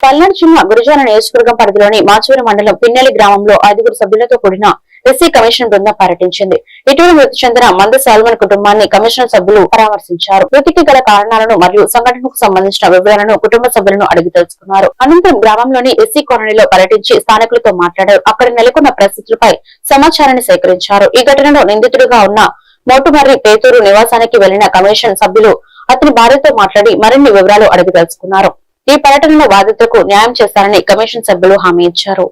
పల్నాడు జిల్లా గురజాల నియోజకవర్గం పరిధిలోని మాచూరు మండలం పిన్నెలి గ్రామంలో ఐదుగురు సభ్యులతో కూడిన ఎస్సీ కమిషన్ బృందం పర్యటించింది. ఇటీవల మృతి చెందిన మంద సాల్మన్ కుటుంబాన్ని కమిషన్ సభ్యులు పరామర్శించారు. మృతికి గల కారణాలను మరియు సంఘటనకు సంబంధించిన వివరాలను కుటుంబ సభ్యులను అడిగి తెలుసుకున్నారు. అనంతరం గ్రామంలోని ఎస్సీ కాలనీలో పర్యటించి స్థానికులతో మాట్లాడారు. అక్కడ నెలకొన్న పరిస్థితులపై సమాచారాన్ని సేకరించారు. ఈ ఘటనలో నిందితుడిగా ఉన్న మోటుమర్రి పేతూరు నివాసానికి వెళ్ళిన కమిషన్ సభ్యులు అతని భార్యతో మాట్లాడి మరిన్ని వివరాలు అడిగి తెలుసుకున్నారు. ఈ పర్యటనలో బాధితులకు న్యాయం చేస్తారని కమిషన్ సభ్యులు హామీ ఇచ్చారు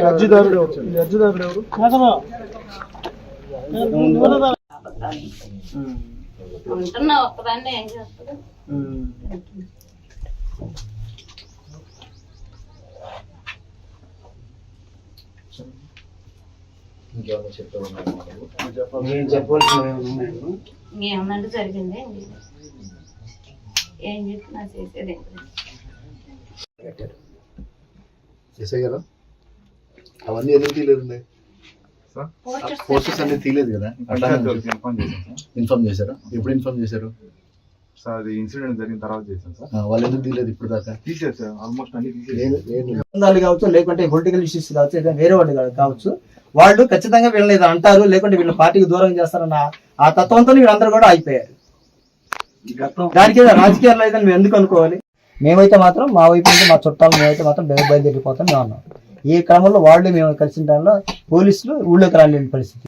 అర్జీదారుడు ఎవరు? ఈ అర్జీదారుడు ఎవరు ఉంటున్నా ఒక్కదాన్ని ఏం చేస్తారు ఏమన్నా జరిగింది ఏం చెప్పినా చేసేది ఎస్ఐ అవన్నీ ఎందుకు తీయలేదండి? పోస్టర్స్ అన్ని తీయలేదు. కదా? అట్లా ఇన్ఫార్మ్ చేశాను సార్. ఇన్ఫార్మ్ చేశారు? ఎప్పుడు ఇన్ఫార్మ్ చేశారు? సార్ అది ఇన్సిడెంట్ జరిగిన తర్వాత చేశాను సార్. వాళ్ళు ఎందుకు తీయలేదు ఇప్పుడు దాకా? తీసేది సార్ ఆల్మోస్ట్ అన్ని తీసేది కావచ్చు లేకుంటే పొలిటికల్ ఇష్యూస్ కావచ్చు ఏదైనా వేరే వాళ్ళు కావచ్చు వాళ్ళు ఖచ్చితంగా వీళ్ళని ఏదో అంటారు లేకుంటే వీళ్ళ పార్టీకి దూరం చేస్తారన్న ఆ తత్వంతో వీళ్ళందరూ కూడా అయిపోయారు. దానికి ఏదో రాజకీయాల్లో అయితే మేము ఎందుకు అనుకోవాలి? మేమైతే మాత్రం మా వైపు నుంచి మా చుట్టాలు మేమైతే మాత్రం బయ- బయలుదేరిపోతాం మేము అన్నాం. ఈ క్రమంలో వాళ్ళు మేము కలిసిన టైంలో పోలీసులు ఊళ్ళోకి రాలేని పరిస్థితి.